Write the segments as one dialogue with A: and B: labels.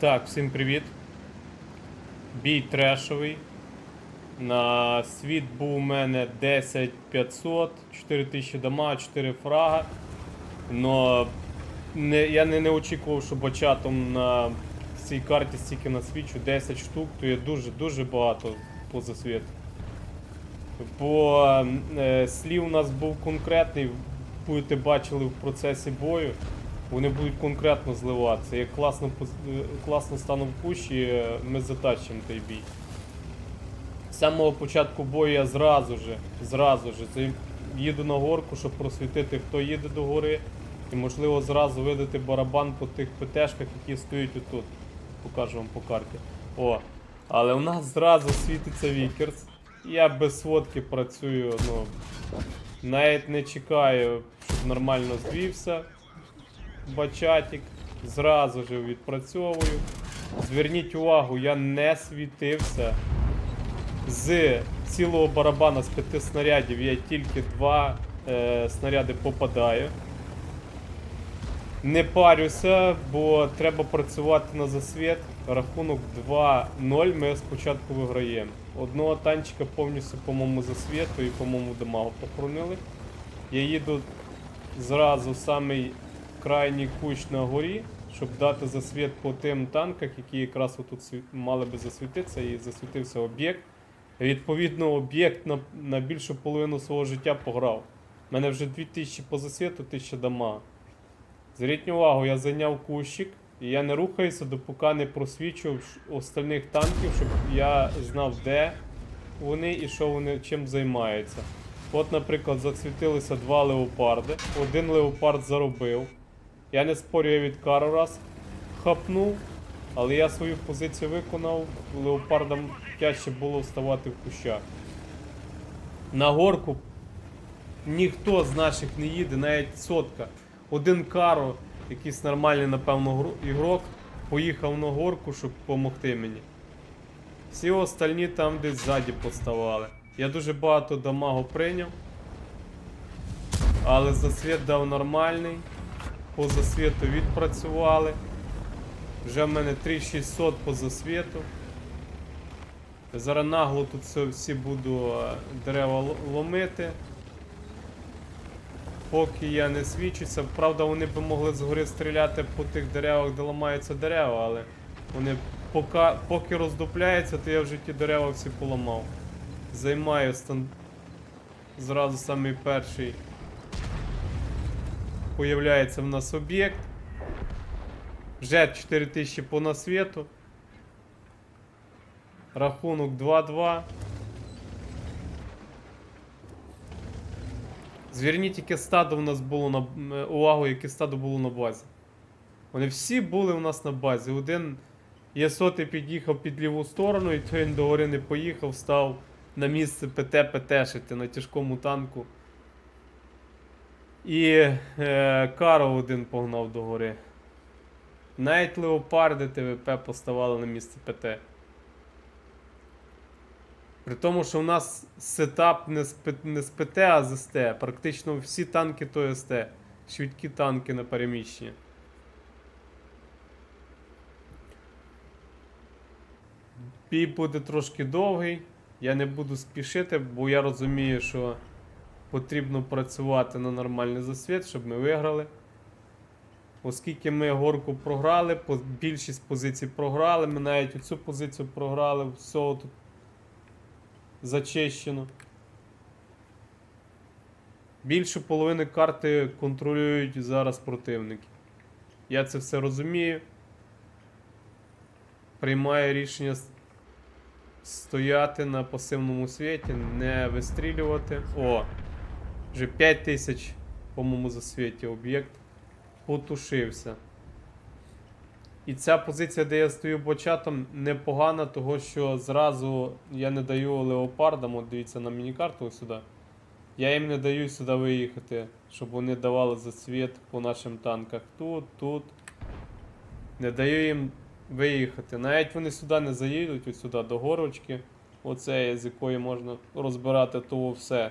A: Так, всім привіт. Бій трешовий. На світ був у мене 10500, 4000 дома, 4 фрага. Но не, я не, не очікував, що бачатом на цій карті стільки насвічу 10 штук, то є дуже-дуже багато поза світу. Бо е, слів у нас був конкретний, будете бачили в процесі бою. Вони будуть конкретно зливатися. Як класно, е, класно стану в кущі, е, ми затащимо той бій. З самого початку бою я зразу же, зразу же їду на горку, щоб просвітити, хто їде до гори. І можливо зразу видати барабан по тих ПТшках, які стоять отут. Покажу вам по карті. О. Але у нас зразу світиться Вікерс. Я без сводки працюю, ну. Навіть не чекаю, щоб нормально звівся бачатик, зразу же відпрацьовую. Зверніть увагу, я не світився. З цілого барабана з п'яти снарядів я тільки два е, снаряди попадаю. Не парюся, бо треба працювати на засвіт. Рахунок 2-0 ми спочатку виграємо. Одного танчика повністю по моєму засвіту і по моєму дамагу похоронили. Я їду зразу самий крайній кущ на горі, щоб дати засвіт по тим танках, які якраз отут мали би засвітитися, і засвітився об'єкт. Відповідно, об'єкт на, на більшу половину свого життя пограв. У мене вже 2000 по засвіту, 1000 дамага. Зверніть увагу, я зайняв кущик, і я не рухаюся, допоки не просвічував ш- остальних танків, щоб я знав, де вони і що вони чим займаються. От, наприклад, засвітилися два леопарди. Один леопард заробив. Я не спорю, я від кару раз хапнув, але я свою позицію виконав. Леопардам тяжче було вставати в кущах. На горку ніхто з наших не їде, навіть сотка. Один каро, якийсь нормальний, напевно, ігрок, поїхав на горку, щоб допомогти мені. Всі остальні там десь ззаді поставали. Я дуже багато дамагу прийняв. Але засвіт дав нормальний. По засвіту відпрацювали. Вже в мене 3600 по засвіту. Зараз нагло тут все, всі буду е, дерева ломити. Поки я не свічуся. Правда, вони б могли згори стріляти по тих деревах, де ламаються дерева, але вони поки, поки роздупляються, то я вже ті дерева всі поламав. Займаю стан... зразу самий перший. Появляється в нас об'єкт. Вже 4000 по насвіту. Рахунок 2-2. Зверніть, яке стадо у нас було на е, увагу, яке стадо було на базі. Вони всі були у нас на базі. Один Єсоти під'їхав під ліву сторону, і той він до гори не поїхав, став на місце ПТ ПТшити на тяжкому танку. І е, Каро один погнав до гори. Навіть леопарди ТВП поставали на місце ПТ. При тому, що у нас сетап не з, не з ПТ, а з СТ. Практично всі танки то СТ. Швидкі танки на переміщення. Бій буде трошки довгий. Я не буду спішити, бо я розумію, що потрібно працювати на нормальний засвіт, щоб ми виграли. Оскільки ми горку програли, більшість позицій програли, ми навіть оцю позицію програли, все тут зачищено. Більшу половину карти контролюють зараз противники. Я це все розумію. Приймаю рішення стояти на пасивному світі, не вистрілювати. О! Вже 5 тисяч, по-моєму, засвіті об'єкт потушився. І ця позиція, де я стою бочатом, непогана, того що зразу я не даю леопардам, от дивіться на мінікарту сюди. Я їм не даю сюди виїхати, щоб вони давали засвіт по нашим танках. Тут, тут. Не даю їм виїхати. Навіть вони сюди не заїдуть, ось сюди до горочки. Оце, з якої можна розбирати того все.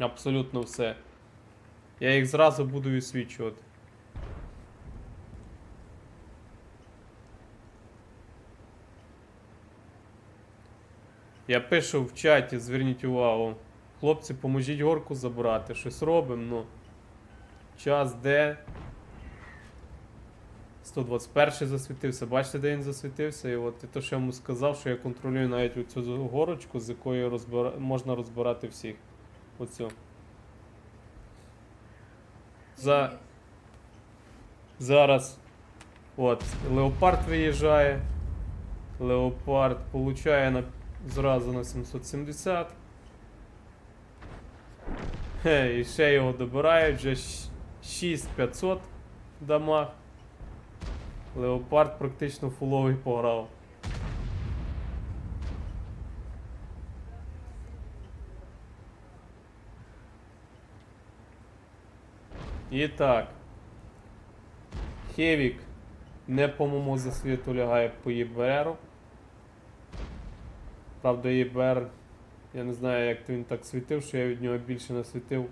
A: Абсолютно все. Я їх зразу буду відсвічувати. Я пишу в чаті, зверніть увагу. Хлопці, поможіть горку забрати, щось робимо, ну. Час де. 121 засвітився. Бачите, де він засвітився? І от і то, що я йому сказав, що я контролюю навіть цю горочку, з якої розбира... можна розбирати всіх. Оцю. За... Зараз. От, Леопард виїжджає. Леопард получає на... зразу на 770. Хе, і ще його добирають, вже 6500 дамаг. Леопард практично фуловий пограв. І так. Хевік не по моєму засвіту лягає по ЄБРу. Правда, ЄБР, я не знаю, як він так світив, що я від нього більше не світив.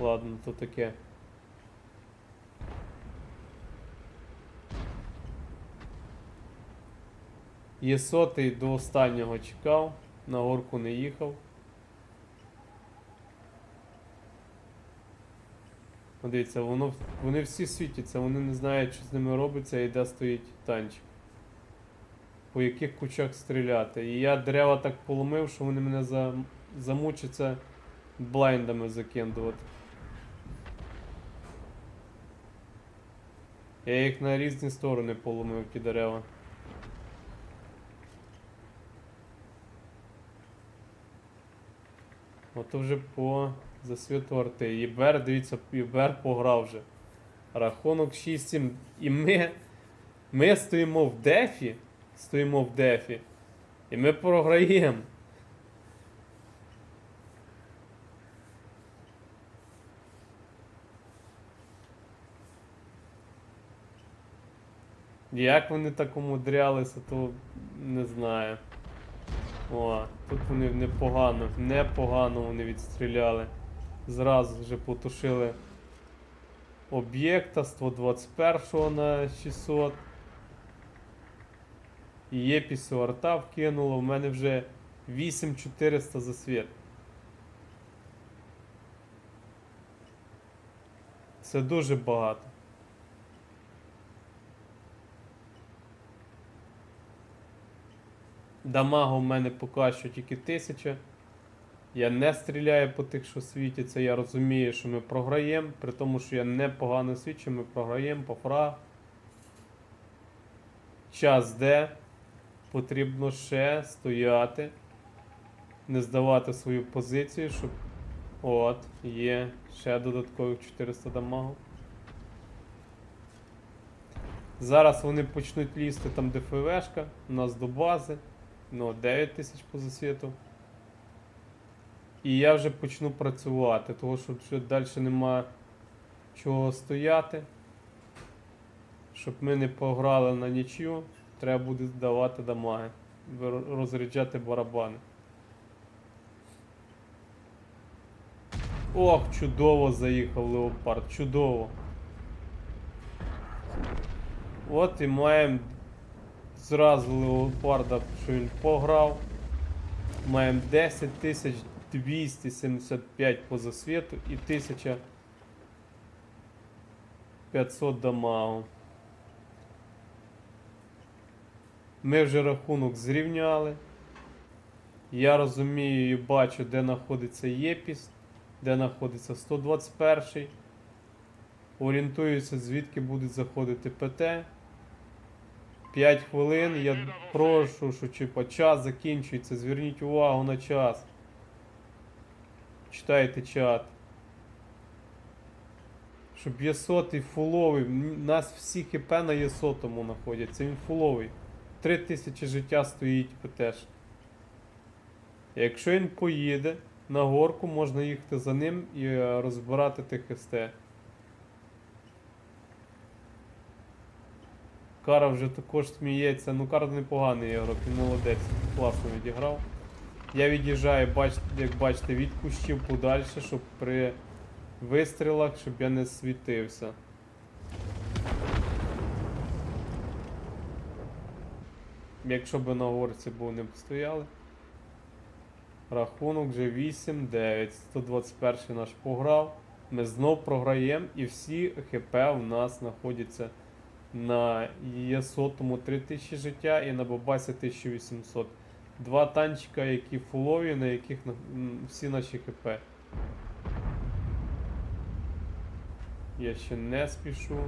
A: Ладно, то таке. Є сотий до останнього чекав, на горку не їхав. Дивіться, воно, вони всі світяться, вони не знають, що з ними робиться і де стоїть танчик. По яких кучах стріляти. І я дерева так поломив, що вони мене за, замучаться блайндами закидувати. Я їх на різні сторони поломив, ті дерева. Ото вже по засвіту арти. ЄБР, дивіться, ЄБР пограв вже. Рахунок 6-7. І ми, ми стоїмо в дефі. Стоїмо в дефі. І ми програємо. Як вони так умудрялися, то не знаю. О, тут вони непогано, непогано вони відстріляли. Зразу вже потушили об'єкта 121 на 600. І Єпісу арта вкинуло. У мене вже 8400 за світ. Це дуже багато. Дамага у мене поки що тільки 1000. Я не стріляю по тих, що світяться. Я розумію, що ми програємо, при тому, що я непогано свідчу, ми програємо по фра. Час де. Потрібно ще стояти. Не здавати свою позицію, щоб. От, є ще додаткових 400 дамагу. Зараз вони почнуть лізти там де ФВшка, у нас до бази. Ну, 9 тисяч по засвіту. І я вже почну працювати, тому що вже далі нема чого стояти. Щоб ми не пограли на нічю, треба буде давати дамаги, розряджати барабани. Ох, чудово заїхав Леопард, чудово. От і маємо зразу Леопарда, що він пограв. Маємо 10 тисяч 275 по засвіту і 1500 дамагу. Ми вже рахунок зрівняли. Я розумію і бачу, де знаходиться Єпіс, де знаходиться 121. Орієнтуюся, звідки буде заходити ПТ. 5 хвилин. Я прошу, що час закінчується. Зверніть увагу на час. Читайте чат. Щоб є сотий фуловий. Нас всі хп на є сотому знаходяться. Він фуловий. 3000 життя стоїть ПТш. Якщо він поїде на горку, можна їхати за ним і е, розбирати ТХСТ. Кара вже також сміється. Ну Кара непоганий ігрок, він молодець, класно відіграв. Я від'їжджаю, як бачите, від кущів подальше, щоб при вистрілах, щоб я не світився. Якщо б на горці був не б стояли. Рахунок вже 8-9. 121 наш пограв. Ми знов програємо і всі ХП у нас знаходяться на ЄСотому 3000 життя і на Бабасі 1800. Два танчика, які фулові, на яких всі наші ХП. Я ще не спішу.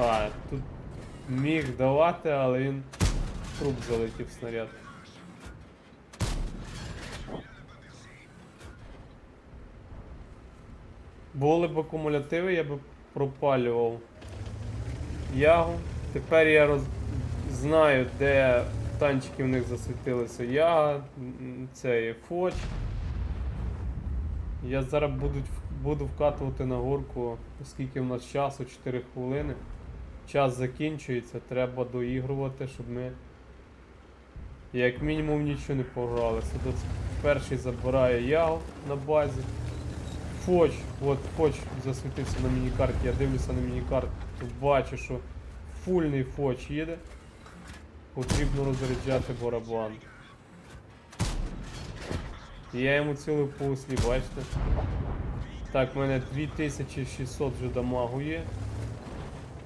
A: А, тут міг давати, але він труп залетів снаряд. Були б акумулятиви, я б пропалював ягу. Тепер я роз... знаю, де танчики в них засвітилися. Яга, м, це фоч. Я зараз буду, буду вкатувати на горку, оскільки в нас часу 4 хвилини. Час закінчується, треба доігрувати, щоб ми як мінімум нічого не програли. Сюди перший забирає ягу на базі. Фоч, от Фоч засвітився на мінікарті, я дивлюся на мінікарту, бачу, що фульний Фоч їде. Потрібно розряджати барабан. Я йому цілив поуслі, бачите? Так, в мене 2600 вже дамагу є.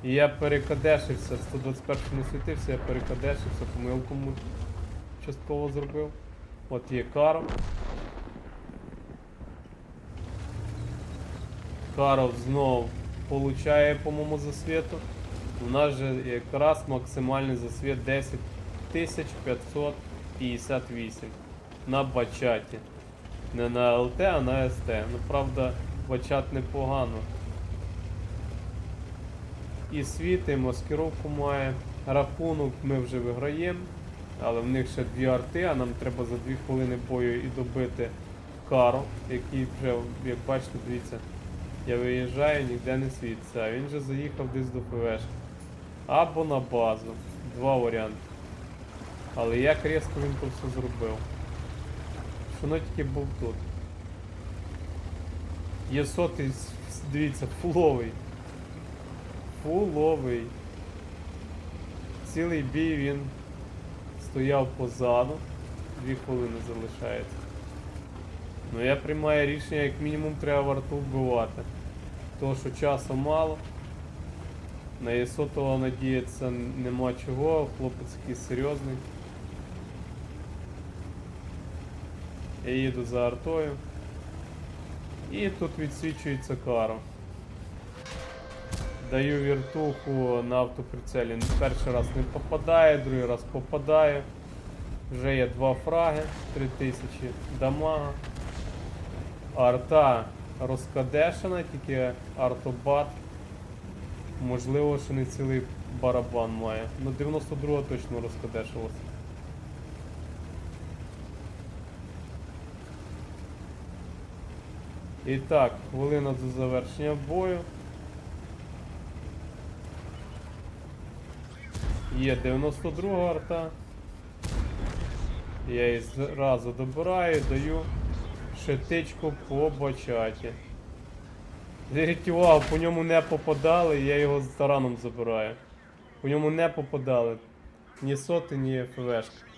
A: І я перекадешився, 121 не світився, я перекадешився, помилку му- частково зробив. От є Карл. Карл знов получає, по-моєму, засвіту. У нас же якраз максимальний засвіт 10558 на бачаті. Не на ЛТ, а на СТ. Ну правда, бачат непогано. І світ, і маскировку має. Рахунок ми вже виграємо, але в них ще дві арти, а нам треба за 2 хвилини бою і добити Каро, який вже, як бачите, дивіться, я виїжджаю, ніде не світиться. А він же заїхав десь до ФВшки. Або на базу. Два варіанти. Але як різко він то все зробив. Воно тільки був тут. Є сотий, дивіться, фуловий. Фуловий. Цілий бій він стояв позаду. Дві хвилини залишається. Ну я приймаю рішення, як мінімум треба варту вбивати. Тому що часу мало. На Єсотова надіятися нема чого, хлопець якийсь серйозний. Я їду за артою. І тут відсвічується каро. Даю віртуху на автоприцелі. Перший раз не попадає, другий раз попадає. Вже є два фраги, 3000 дамага. Арта розкадешена, тільки артобат. Можливо, що не цілий барабан має. Ну 92 точно розкадешилося. І так, хвилина до завершення бою. Є 92 арта. Я її зразу добираю, даю шетичку по бачаті. Зверніть увагу, по ньому не попадали, я його з тараном забираю. По ньому не попадали. Ні соти, ні ФВшка.